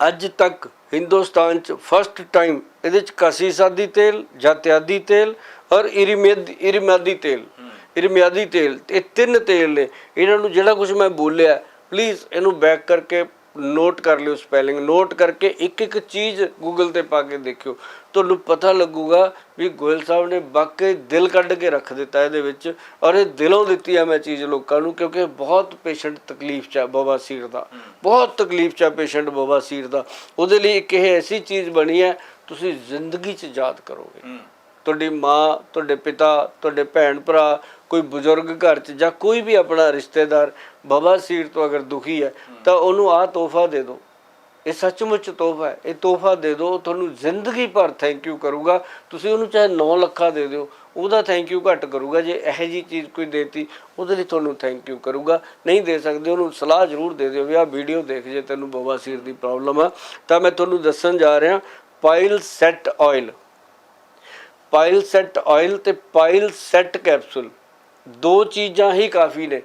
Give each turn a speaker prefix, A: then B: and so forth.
A: ਅੱਜ ਤੱਕ ਹਿੰਦੁਸਤਾਨ ਚ ਫਸਟ ਟਾਈਮ ਇਹਦੇ ਚ ਕਾਸੀ ਸਾਦੀ ਤੇਲ ਜਤਿਆਦੀ ਤੇਲ ਔਰ ਇਰਮਿਆਦੀ ਇਰਮਿਆਦੀ ਤੇਲ। ਇਰਮਿਆਦੀ ਤੇਲ ਇਹ ਤਿੰਨ ਤੇਲ ਨੇ। ਇਹਨਾਂ ਨੂੰ ਜਿਹੜਾ ਕੁਝ ਮੈਂ ਬੋਲਿਆ ਪਲੀਜ਼ ਇਹਨੂੰ ਬੈਕ ਕਰਕੇ ਨੋਟ ਕਰ ਲਿਓ ਸਪੈਲਿੰਗ ਨੋਟ ਕਰਕੇ ਇੱਕ ਇੱਕ ਚੀਜ਼ ਗੂਗਲ ਤੇ ਪਾ ਕੇ ਦੇਖਿਓ। ਤੁਹਾਨੂੰ ਪਤਾ ਲੱਗੂਗਾ ਵੀ ਗੋਇਲ ਸਾਹਿਬ ਨੇ ਵਾਕਈ ਦਿਲ ਕੱਢ ਕੇ ਰੱਖ ਦਿੱਤਾ ਇਹਦੇ ਵਿੱਚ ਔਰ ਇਹ ਦਿਲੋਂ ਦਿੱਤੀ ਆ ਮੈਂ ਚੀਜ਼ ਲੋਕਾਂ ਨੂੰ ਕਿਉਂਕਿ ਬਹੁਤ ਪੇਸ਼ੈਂਟ ਤਕਲੀਫ ਚ ਆ ਬਵਾਸੀਰ ਦਾ। ਬਹੁਤ ਤਕਲੀਫ ਚ ਆ ਪੇਸ਼ੈਂਟ ਬਵਾਸੀਰ ਦਾ। ਉਹਦੇ ਲਈ ਇੱਕ ਇਹ ਐਸੀ ਚੀਜ਼ ਬਣੀ ਹੈ ਤੁਸੀਂ ਜ਼ਿੰਦਗੀ ਚ ਯਾਦ ਕਰੋਗੇ। ਤੁਹਾਡੀ ਮਾਂ ਤੁਹਾਡੇ ਪਿਤਾ ਤੁਹਾਡੇ ਭੈਣ ਭਰਾ ਕੋਈ ਬਜ਼ੁਰਗ ਘਰ 'ਚ ਜਾਂ ਕੋਈ ਵੀ ਆਪਣਾ ਰਿਸ਼ਤੇਦਾਰ ਬਾਬਾ ਸੀਰ ਤੋਂ ਅਗਰ ਦੁਖੀ ਹੈ, ਤਾਂ ਉਹਨੂੰ ਆਹ ਤੋਹਫਾ ਦੇ ਦਿਓ। ਇਹ ਸੱਚਮੁੱਚ ਤੋਹਫਾ ਹੈ। ਇਹ ਤੋਹਫਾ ਦੇ ਦਿਓ ਤੁਹਾਨੂੰ ਜ਼ਿੰਦਗੀ ਭਰ ਥੈਂਕ ਯੂ ਕਰੂਗਾ। ਤੁਸੀਂ ਉਹਨੂੰ ਚਾਹੇ 9 ਲੱਖਾਂ ਦੇ ਦਿਓ, ਉਹਦਾ ਥੈਂਕ ਯੂ ਘੱਟ ਕਰੂਗਾ। ਜੇ ਇਹੋ ਜੀ ਚੀਜ਼ ਕੋਈ ਦੇਤੀ, ਉਹਦੇ ਲਈ ਤੁਹਾਨੂੰ ਥੈਂਕ ਯੂ ਕਰੂਗਾ। ਨਹੀਂ ਦੇ ਸਕਦੇ, ਉਹਨੂੰ ਸਲਾਹ ਜ਼ਰੂਰ ਦੇ ਦਿਓ ਵੀ ਆਹ ਵੀਡੀਓ ਦੇਖ ਜੇ ਤੈਨੂੰ ਬਵਾਸੀਰ ਦੀ ਪ੍ਰੋਬਲਮ ਆ। ਤਾਂ ਮੈਂ ਤੁਹਾਨੂੰ ਦੱਸਣ ਜਾ ਰਿਹਾ pile set oil pile set oil ਤੇ ਪਾਇਲ ਸੈਟ ਕੈਪਸੂਲ ਦੋ ਚੀਜ਼ਾਂ ਹੀ ਕਾਫੀ ਨੇ।